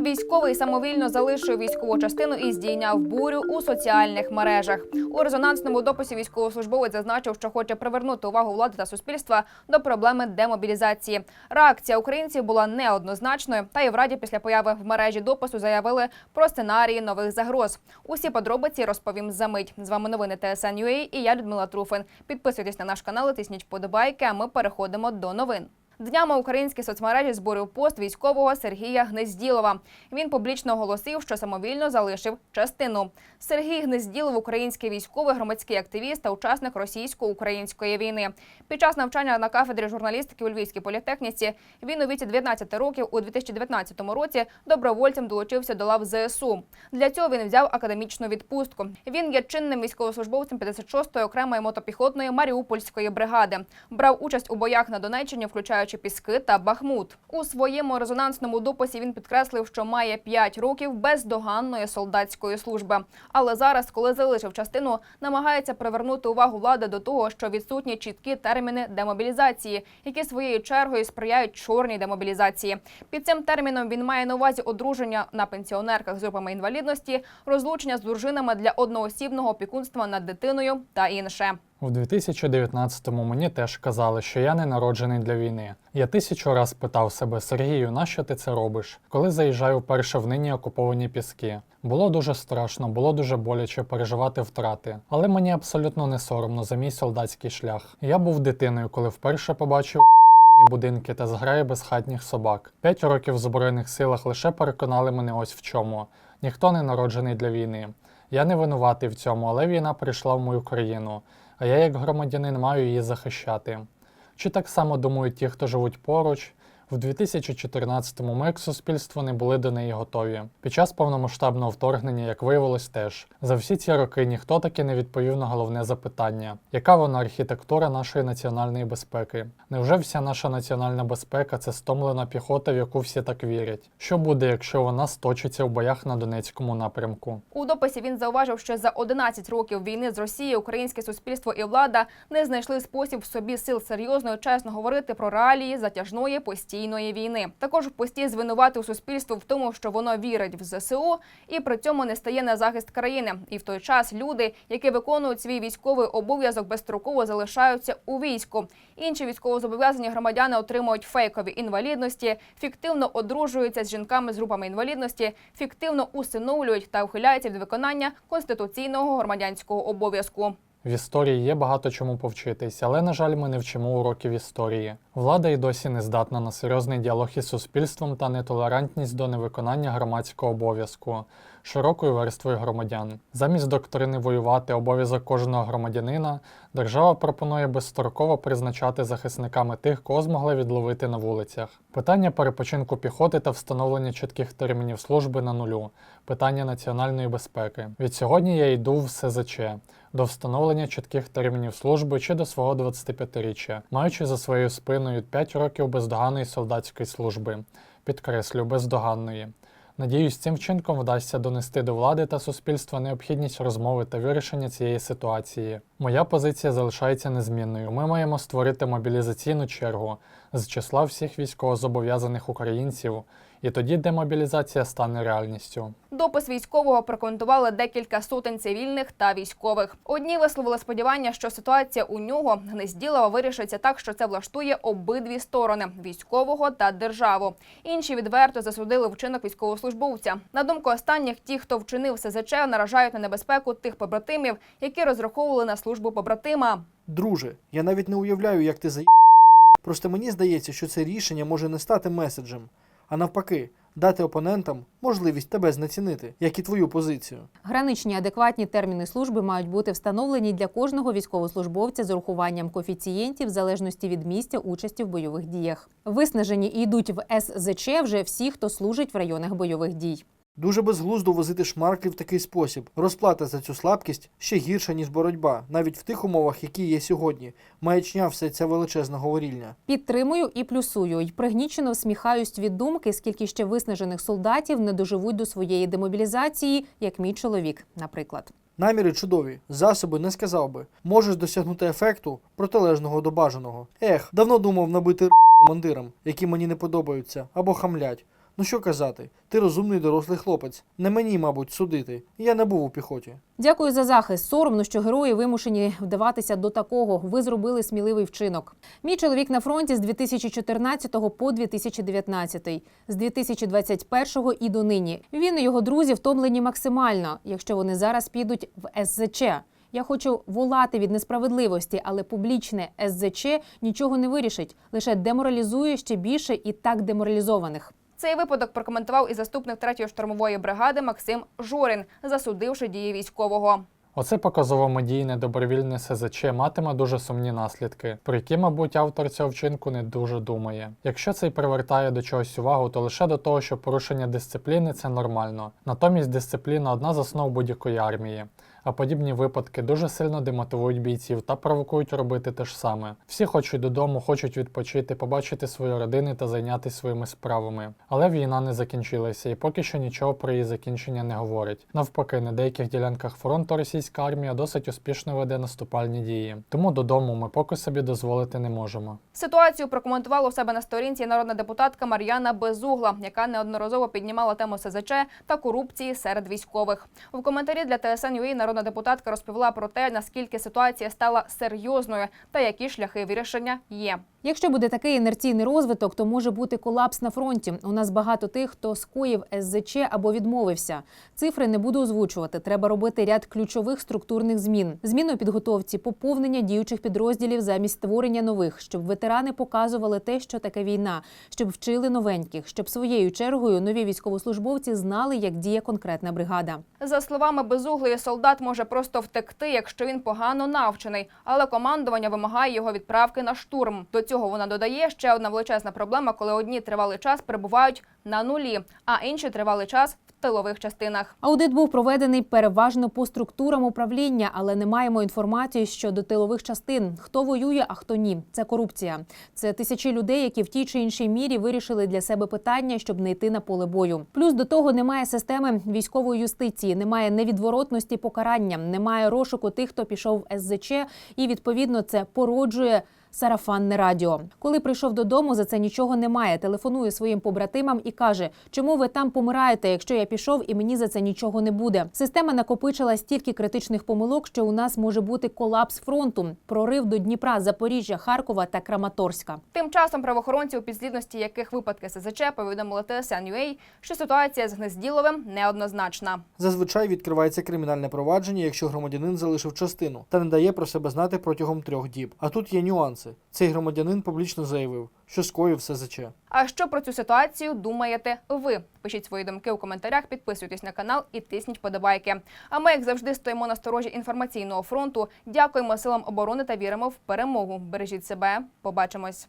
Військовий самовільно залишив військову частину і здійняв бурю у соціальних мережах. У резонансному дописі військовослужбовець зазначив, що хоче привернути увагу влади та суспільства до проблеми демобілізації. Реакція українців була неоднозначною, та і в раді після появи в мережі допису заявили про сценарії нових загроз. Усі подробиці розповім за мить. З вами новини ТСН.UA і я Людмила Труфин. Підписуйтесь на наш канал, тисніть вподобайки. А ми переходимо до новин. Днями українські соцмережі зборив пост військового Сергія Гнезділова. Він публічно оголосив, що самовільно залишив частину. Сергій Гнезділов, український військовий, громадський активіст та учасник російсько-української війни. Під час навчання на кафедрі журналістики у Львівській політехніці він у віці 19 років у 2019 році добровольцем долучився до лав ЗСУ. Для цього він взяв академічну відпустку. Він є чинним військовослужбовцем 56-ї окремої мотопіхотної Маріупольської бригади. Брав участь у боях на Донеччині, включаючи Піски та Бахмут. У своєму резонансному дописі він підкреслив, що має 5 років бездоганної солдатської служби. Але зараз, коли залишив частину, намагається привернути увагу влади до того, що відсутні чіткі терміни демобілізації, які своєю чергою сприяють чорній демобілізації. Під цим терміном він має на увазі одруження на пенсіонерках з групами інвалідності, розлучення з дружинами для одноосібного опікунства над дитиною та інше. У 2019-му мені теж казали, що я не народжений для війни. Я тисячу раз питав себе, Сергію, нащо ти це робиш? Коли заїжджаю вперше в нині окуповані піски. Було дуже страшно, було дуже боляче переживати втрати. Але мені абсолютно не соромно за мій солдатський шлях. Я був дитиною, коли вперше побачив будинки та зграї безхатніх собак. П'ять років в Збройних силах лише переконали мене ось в чому. Ніхто не народжений для війни. Я не винуватий в цьому, але війна прийшла в мою країну, а я як громадянин маю її захищати. Чи так само думають ті, хто живуть поруч? В 2014-му ми як суспільство не були до неї готові. Під час повномасштабного вторгнення, як виявилось, теж за всі ці роки ніхто таки не відповів на головне запитання: яка вона архітектура нашої національної безпеки? Невже вся наша національна безпека це стомлена піхота, в яку всі так вірять? Що буде, якщо вона сточиться в боях на Донецькому напрямку? У дописі він зауважив, що за 11 років війни з Росією українське суспільство і влада не знайшли спосіб в собі сил серйозно і чесно говорити про реалії затяжної постійної війни. Також в пості звинуватив суспільство в тому, що воно вірить в ЗСУ і при цьому не стає на захист країни. І в той час люди, які виконують свій військовий обов'язок, безстроково залишаються у війську. Інші військовозобов'язані громадяни отримують фейкові інвалідності, фіктивно одружуються з жінками з групами інвалідності, фіктивно усиновлюють та ухиляються від виконання конституційного громадянського обов'язку. В історії є багато чому повчитись, але, на жаль, ми не вчимо уроків історії. Влада й досі не здатна на серйозний діалог із суспільством та нетолерантність до невиконання громадського обов'язку широкою верствою громадян. Замість доктрини воювати обов'язок кожного громадянина, держава пропонує безстроково призначати захисниками тих, кого змогли відловити на вулицях. Питання перепочинку піхоти та встановлення чітких термінів служби на нулю, питання національної безпеки. Від сьогодні я йду в СЗЧ до встановлення чітких термінів служби чи до свого 25-річчя, маючи за своєю спиною 5 років бездоганної солдатської служби. Підкреслю, бездоганної. Надіюсь, цим вчинком вдасться донести до влади та суспільства необхідність розмови та вирішення цієї ситуації. Моя позиція залишається незмінною. Ми маємо створити мобілізаційну чергу з числа всіх військовозобов'язаних українців, і тоді демобілізація стане реальністю. Допис військового прокоментували декілька сотень цивільних та військових. Одні висловили сподівання, що ситуація у нього гнезділова вирішиться так, що це влаштує обидві сторони військового та державу. Інші відверто засудили вчинок військовослужбовця. На думку останніх, ті, хто вчинив СЗЧ, наражають на небезпеку тих побратимів, які розраховували на службу побратима. Друже, я навіть не уявляю, як ти за Просто мені здається, що це рішення може не стати меседжем, а навпаки, дати опонентам можливість тебе знецінити, як і твою позицію. Граничні адекватні терміни служби мають бути встановлені для кожного військовослужбовця з урахуванням коефіцієнтів в залежності від місця участі в бойових діях. Виснажені і йдуть в СЗЧ вже всі, хто служить в районах бойових дій. Дуже безглуздо возити шмарки в такий спосіб. Розплата за цю слабкість ще гірша, ніж боротьба, навіть в тих умовах, які є сьогодні. Маячня все ця величезна говорільня. Підтримую і плюсую, й пригнічено всміхаюсь від думки, скільки ще виснажених солдатів не доживуть до своєї демобілізації, як мій чоловік, наприклад. Наміри чудові, засоби не сказав би. Можеш досягнути ефекту протилежного до бажаного. Ех, давно думав набити командирам, які мені не подобаються, або хамлять. Ну що казати, ти розумний дорослий хлопець. Не мені, мабуть, судити. Я не був у піхоті. Дякую за захист. Соромно, що герої вимушені вдаватися до такого. Ви зробили сміливий вчинок. Мій чоловік на фронті з 2014 по 2019, з 2021 і до нині. Він і його друзі втомлені максимально, якщо вони зараз підуть в СЗЧ. Я хочу волати від несправедливості, але публічне СЗЧ нічого не вирішить, лише деморалізує ще більше і так деморалізованих. Цей випадок прокоментував і заступник 3-ї штурмової бригади Максим Жорин, засудивши дії військового. Оце показово медійне добровільне СЗЧ матиме дуже сумні наслідки, про які, мабуть, автор цього вчинку не дуже думає. Якщо це й привертає до чогось увагу, то лише до того, що порушення дисципліни це нормально. Натомість дисципліна одна з основ будь-якої армії. А подібні випадки дуже сильно демотивують бійців та провокують робити те ж саме. Всі хочуть додому, хочуть відпочити, побачити свої родини та зайнятися своїми справами. Але війна не закінчилася, і поки що нічого про її закінчення не говорить. Навпаки, на деяких ділянках фронту російська армія досить успішно веде наступальні дії. Тому додому ми поки собі дозволити не можемо. Ситуацію прокоментувала у себе на сторінці народна депутатка Мар'яна Безугла, яка неодноразово піднімала тему СЗЧ та корупції серед військових. У коментарі для ТСН.UA народна депутатка розповіла про те, наскільки ситуація стала серйозною та які шляхи вирішення є. Якщо буде такий інерційний розвиток, то може бути колапс на фронті. У нас багато тих, хто скоїв СЗЧ або відмовився. Цифри не буду озвучувати. Треба робити ряд ключових структурних змін: зміни у підготовці, поповнення діючих підрозділів замість створення нових, щоб ветерани показували те, що таке війна, щоб вчили новеньких, щоб своєю чергою нові військовослужбовці знали, як діє конкретна бригада. За словами безуглої, солдат може просто втекти, якщо він погано навчений, але командування вимагає його відправки на штурм. До цього вона додає ще одна величезна проблема, коли одні тривалий час перебувають на нулі, а інші тривалий час в тилових частинах. Аудит був проведений переважно по структурам управління, але не маємо інформації щодо тилових частин. Хто воює, а хто ні. Це корупція. Це тисячі людей, які в тій чи іншій мірі вирішили для себе питання, щоб не йти на поле бою. Плюс до того немає системи військової юстиції, немає невідворотності покарання, немає розшуку тих, хто пішов в СЗЧ, і відповідно це породжує. Сарафанне радіо. Коли прийшов додому, за це нічого немає. Телефонує своїм побратимам і каже, чому ви там помираєте, якщо я пішов і мені за це нічого не буде. Система накопичила стільки критичних помилок, що у нас може бути колапс фронту, прорив до Дніпра, Запоріжжя, Харкова та Краматорська. Тим часом правоохоронці, у підслідності яких випадки СЗЧ повідомили ТСН.UA, що ситуація з Гнезділовим неоднозначна. Зазвичай відкривається кримінальне провадження, якщо громадянин залишив частину та не дає про себе знати протягом трьох діб. А тут є нюанси. Цей громадянин публічно заявив, що скоїв СЗЧ. А що про цю ситуацію думаєте ви? Пишіть свої думки у коментарях, підписуйтесь на канал і тисніть подобайки. А ми, як завжди, стоїмо на сторожі інформаційного фронту. Дякуємо силам оборони та віримо в перемогу. Бережіть себе. Побачимось.